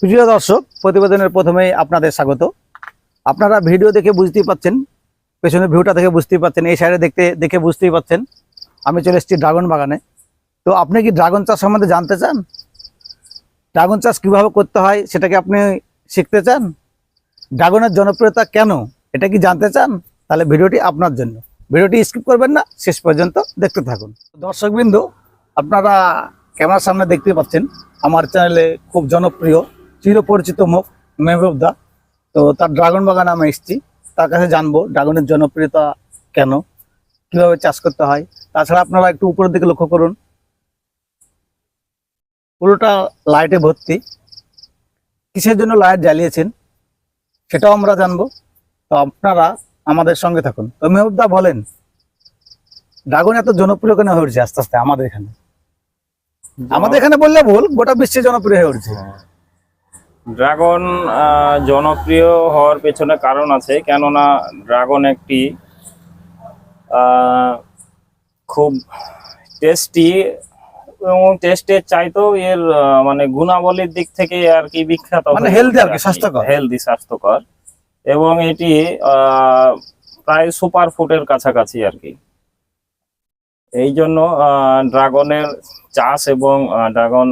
প্রিয় দর্শক, প্রতিবেদনের প্রথমেই আপনাদের স্বাগত। আপনারা ভিডিও দেখে বুঝতেই পাচ্ছেন, পেছনের ভিউটা দেখে বুঝতেই পাচ্ছেন, এই সাইডে দেখতে, দেখে বুঝতেই পাচ্ছেন, আমি চলে এসেছি ড্রাগন বাগানে। তো আপনি কি ড্রাগন চাষ সম্বন্ধে জানতে চান? ড্রাগন চাষ কীভাবে করতে হয় সেটাকে আপনি শিখতে চান? ড্রাগনের জনপ্রিয়তা কেন, এটা কি জানতে চান? তাহলে ভিডিওটি আপনার জন্য। ভিডিওটি স্কিপ করবেন না, শেষ পর্যন্ত দেখতে থাকুন। দর্শকবৃন্দ, আপনারা ক্যামেরার সামনে দেখতে পাচ্ছেন, আমার চ্যানেলে খুব জনপ্রিয় চিরপরিচিত মুখ মেহবুব দা তো তার ড্রাগন বাগান আমি এসেছি। তার কাছে জানব ড্রাগনের জনপ্রিয়তা কেন? কীভাবে চাষ করতে হয়? তাছাড়া আপনারা একটু উপরের দিকে লক্ষ্য করুন। পুরোটা লাইটে ভর্তি। কিসের জন্য লাইট জ্বালিয়েছেন? সেটাও আমরা জানব। তো আপনারা আমাদের সঙ্গে থাকুন। তো মেহবুব দা বলেন ড্রাগন এত জনপ্রিয় কেন হয়ে উঠছে আস্তে আস্তে আমাদের এখানে? আমাদের এখানে বললে ভুল, গোটা বিশ্বে জনপ্রিয় হয়ে উঠছে। ড্রাগন জনপ্রিয় হওয়ার পেছনে কারণ আছে কেননা ড্রাগন একটি আহ, খুব টেস্টি এবং টেস্টের চাইতেও এর মানে গুণাবলীর দিক থেকে আর কি বিখ্যাত মানে healthy আর কি, স্বাস্থ্যকর। হেলদি স্বাস্থ্যকর। এবং এটি আহ, প্রায় সুপার ফুডের কাছাকাছি আর কি। এই জন্য ড্রাগনের চাষ এবং ড্রাগন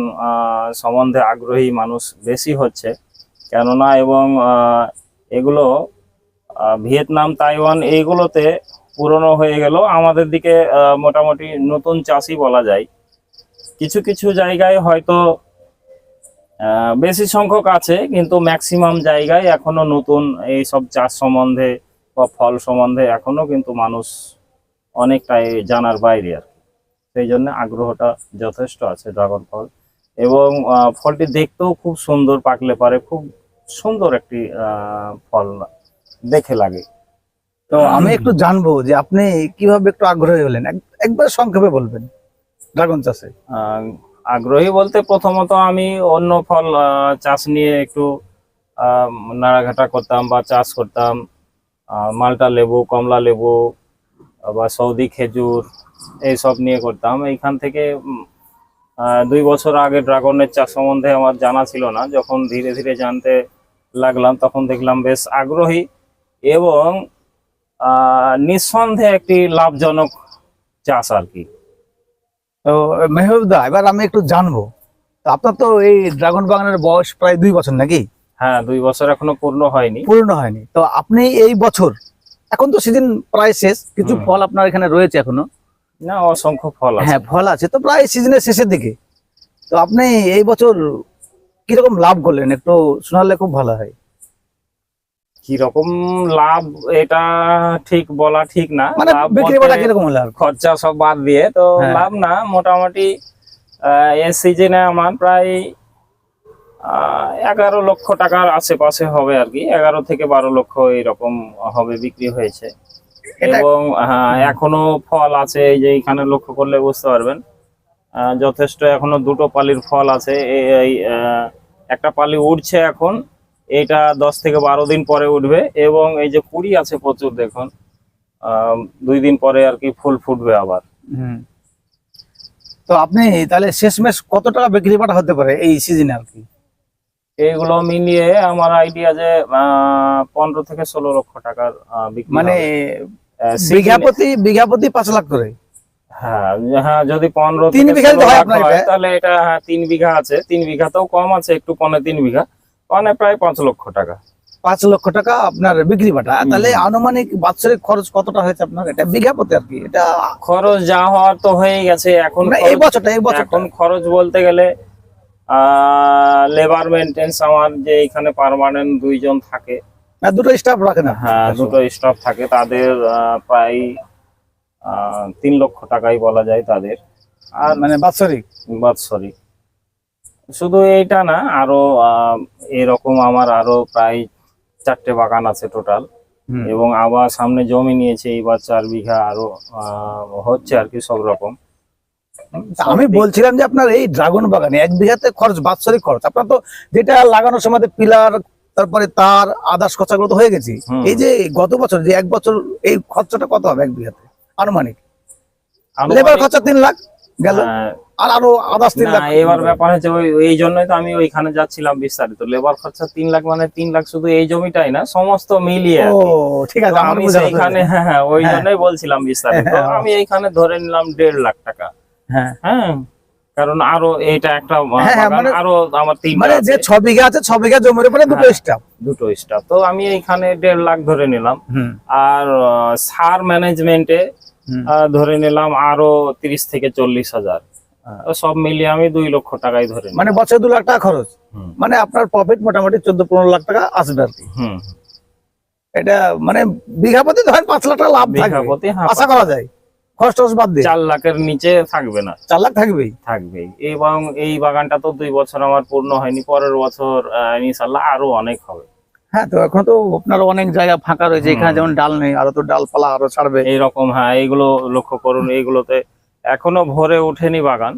সম্বন্ধে আগ্রহী মানুষ বেশি হচ্ছে। কেননা এবং এগুলো ভিয়েতনাম, তাইওয়ান এইগুলোতে পুরনো হয়ে গেল। আমাদের দিকে মোটামুটি নতুন চাষই বলা যায়। কিছু কিছু জায়গায় হয়তো বেশি সংখ্যক আছে, কিন্তু ম্যাক্সিমাম জায়গায় এখনও নতুন এই সব চাষ সম্বন্ধে বা ফল সম্বন্ধে এখনও কিন্তু মানুষ অনেকটাই জানার বাইরে আর কি। সেই জন্য আগ্রহটা যথেষ্ট আছে ড্রাগন ফল এবং ফলটি দেখতেও খুব সুন্দর পাকলে পারে খুব সুন্দর একটি ফল দেখে লাগে। তো আমি একটু জানব যে আপনি কীভাবে একটু আগ্রহী হলেন? এক- একবার সংক্ষেপে বলবেন ড্রাগন চাষে। আগ্রহী বলতে প্রথমত আমি অন্য ফল চাষ নিয়ে একটু নাড়াঘাটা করতাম বা চাষ করতাম। মালটা লেবু কমলা লেবু বা সৌদি খেজুর এইসব নিয়ে করতাম। এইখান থেকে দুই বছর আগে ড্রাগনের চাষ সম্বন্ধে আমার জানা ছিল না। যখন ধীরে ধীরে জানতে লাগলাম তখন দেখলাম বেশ আগ্রহী এবং নিঃসন্দেহে একটি লাভজনক চাষ আর কি। তো এবার আমি একটু জানব। আপনার তো এই ড্রাগন বাগানের বয়স প্রায় দুই বছর নাকি? হ্যাঁ দুই বছর এখনও পূর্ণ হয়নি। পূর্ণ হয়নি। তো আপনি এই বছর এখন তো সিজন প্রায় শেষ কিছু ফল আপনার এখানে রয়েছে এখনও? না অসংখ্য ফল হ্যাঁ ফল আছে। তো প্রায় সিজনের শেষের দিকে। তো আপনি এই বছর কীরকম লাভ করলেন? একটু শোনালে খুব ভালো হয়। কি রকম লাভ এটা ঠিক বলা ঠিক না। মানে বিক্রি বাটা কীরকম কি? খরচা সব বাদ দিয়ে তো হ্যাঁ। লাভ না মোটামুটি আহ, এই সিজনে আমার প্রায় এগারো লক্ষ টাকার আশেপাশে হবে আর কি। এগারো থেকে বারো লক্ষ এরকম হবে বিক্রি হয়েছে। এবং হ্যাঁ, এখনও ফল আছে এই যে এখানে লক্ষ্য করলে বুঝতে পারবেন। যথেষ্ট এখনও দুটো পালির ফল আছে। এই একটা পালি উঠছে এখন এটা দশ থেকে বারো দিন পরে উঠবে এবং এই যে কুড়ি আছে প্রচুর দেখুন আহ, দুই দিন পরে আর কি ফুল ফুটবে আবার। হুম। তো আপনি তাহলে শেষমেশ কত টাকা বিক্রি বাটা হতে পারে এই সিজনে আর কি? এইগুলো মিলিয়ে আমার আইডিয়া যে পনেরো থেকে ষোলো লক্ষ টাকার মানে হবে। আহ, বিঘা season এ- প্রতি বিঘা প্রতি পাঁচ লাখ করে? হ্যাঁ হ্যাঁ যদি পনেরো তিন থেকে বিঘায় তো 16 লাখ আপনার এটা? তাহলে এটা হ্যাঁ তিন বিঘা আছে। তিন বিঘাতেও কম আছে একটু পনে তিন বিঘা। মানে প্রায় পাঁচ লক্ষ টাকা। পাঁচ লক্ষ টাকা আপনার বিক্রি বাটা তাহলে আনুমানিক বাৎসরিক খরচ কতটা হয়েছে আপনার? এটা বিঘা প্রতি আর কি? এটা খরচ যা হওয়ার তো হয়ে গেছে এখন এই বছরটা এই বছর এখন খরচ বলতে গেলে লেবার মেনটেন্স আমার যে এখানে পার্মানেন্ট দুইজন থাকে। দুটো স্টাফ রাখেন আপনি? হ্যাঁ দুটো স্টাফ থাকে। তাদের প্রায় তিন লক্ষ টাকাই বলা যায় তাদের। আর মানে বাৎসরিক? বাৎসরিক। শুধু এইটা না আরও এরকম আমার আরও প্রায় চারটে বাগান আছে টোটাল এবং আবার সামনে জমি নিয়েছে এইবার চার বিঘা আরও আহ, হচ্ছে আর কি সব রকম। আমি বলছিলাম যে আপনার এই ড্রাগন বাগানে এক বিঘাতে খরচ বাৎসরিক খরচ। আপনার তো যেটা লাগানোর সময় পিলার তারপরে তার আদার্স খরচাগুলো তো হয়ে গেছে। এই যে গত বছর যে এক বছর এই খরচাটা কত হবে এক বিঘাতে? আনুমানিক? লেবার খরচা তিন লাখ গেল আর আরও তিন লাখ। এবার ব্যাপার হচ্ছে এই জন্যই তো আমি ওইখানে যাচ্ছিলাম বিস্তারিত। লেবার খরচা তিন লাখ মানে তিন লাখ শুধু এই জমিটাই না সমস্ত মিলিয়ে আর। ঠিক আছে আমি সেইখানে হ্যাঁ হ্যাঁ ওই হ্যাঁ। জন্যই বলছিলাম বিস্তারিত। হ্যাঁ, হ্যাঁ। আমি এইখানে ধরে নিলাম দেড় লাখ টাকা। হ্যাঁ। হ্যাঁ কারণ আরও এটা একটা হ্যাঁ, হ্যাঁ, মানে- আরও আমার তিন মানে যে ছ বিঘা আছে ছ বিঘা জমির উপরে দুটো। স্টাফ দুটো স্টাফ তো আমি এইখানে দেড় লাখ ধরে নিলাম। আর সার ম্যানেজমেন্টে ধরে নিলাম আরও তিরিশ থেকে চল্লিশ হাজার। সব মিলিয়ে আমি দুই লক্ষ টাকাই ধরে মানে বছরে দু লাখ টাকা খরচ। মানে আপনার প্রফিট মোটামুটি চোদ্দ পনেরো লাখ টাকা আসবে আর কি। এটা মানে বিঘা প্রতি ধরেন পাঁচ লাখ টাকা লাভ বিঘা থাকবে। প্রতি হ্যাঁ, আশা করা যায়। খরচ বাদ দিয়ে চার লাখের নিচে থাকবে না। চার লাখ থাকবেই। থাকবেই এবং এই বাগানটা তো দুই বছর আমার পূর্ণ হয়নি পরের বছর ইনশাল্লাহ আরও অনেক হবে। হ্যাঁ তো এখন তো আপনার অনেক জায়গা ফাঁকা রয়েছে এখানে যেমন ডাল নেই আরও তো ডালপালা আরও ছাড়বে। এইরকম হ্যাঁ এইগুলো লক্ষ্য করুন এইগুলোতে এখনও ভরে ওঠেনি বাগান।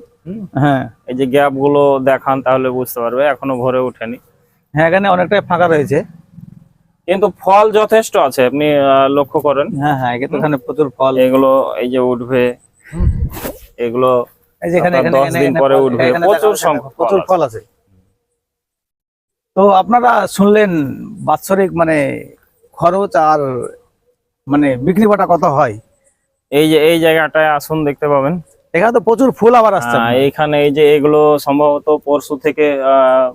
হ্যাঁ। এই যে গ্যাপগুলো দেখান তাহলে বুঝতে পারবে এখনও ভরে ওঠেনি। হ্যাঁ এখানে অনেকটাই ফাঁকা রয়েছে। কিন্তু ফল যথেষ্ট আছে আপনি লক্ষ্য করেন। হ্যাঁ হ্যাঁ এখানে এখানে প্রচুর ফল। এগুলো এই যে উঠবে এগুলো এই যে এখানে এখানে দশ দিন পরে উঠবে। প্রচুর সংখ্যক প্রচুর ফল আছে। তো আপনারা শুনলেন বাৎসরিক মানে খরচ আর মানে বিক্রি বাটা কত হয়? এই যে এই জায়গাটায় আসুন দেখতে পাবেন। এখানে তো প্রচুর ফুল আবার আসছে। আহ, এইখানে এই যে এগুলো সম্ভবত পরশু থেকে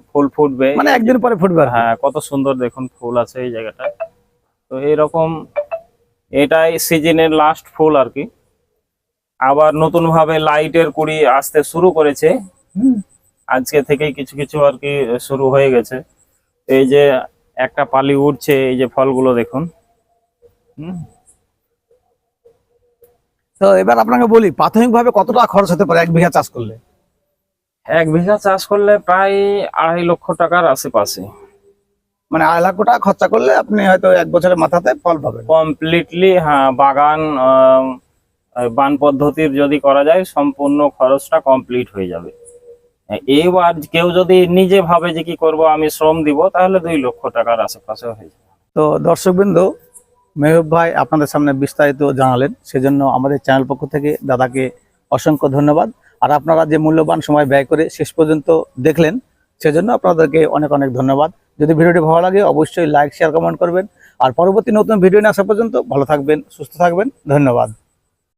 ফুল ফুটবে। মানে একদিন পরে ফুটবে হ্যাঁ কত সুন্দর দেখুন ফুল আছে এই জায়গাটায়। তো এরকম এটাই সিজনের লাস্ট ফুল আর কি। আবার নতুন ভাবে লাইটের কুড়ি আসতে শুরু করেছে। আজকে থেকেই কিছু কিছু আর কি শুরু হয়ে গেছে। এই যে একটা পালি উঠছে এই যে ফলগুলো দেখুন। হুম, তো এবার আপনাকে বলি প্রাথমিকভাবে কত টাকা খরচ হতে পারে এক বিঘা চাষ করলে? এক বিঘা চাষ করলে প্রায় আড়াই লক্ষ টাকার আশেপাশে। মানে আড়াই লাখ টাকা খরচা করলে আপনি হয়তো এক বছরের মাথাতে ফল পাবেন। কমপ্লিটলি হ্যাঁ বাগান বান পদ্ধতির যদি করা যায় সম্পূর্ণ খরচটা কমপ্লিট হয়ে যাবে। এইবার কেউ যদি নিজে ভাবে যে কি করব আমি শ্রম দিব তাহলে দুই লক্ষ টাকার আশেপাশে হয়ে যাবে। তো দর্শকবৃন্দ মেহবুব ভাই আপনাদের সামনে বিস্তারিত জানালেন, সেজন্য আমাদের চ্যানেল পক্ষ থেকে দাদাকে অসংখ্য ধন্যবাদ। আর আপনারা যে মূল্যবান সময় ব্যয় করে শেষ পর্যন্ত দেখলেন, সেজন্য আপনাদেরকে অনেক অনেক ধন্যবাদ। যদি ভিডিওটি ভালো লাগে, অবশ্যই লাইক, শেয়ার, কমেন্ট করবেন। আর পরবর্তী নতুন ভিডিও নিয়ে আসা পর্যন্ত ভালো থাকবেন, সুস্থ থাকবেন। ধন্যবাদ।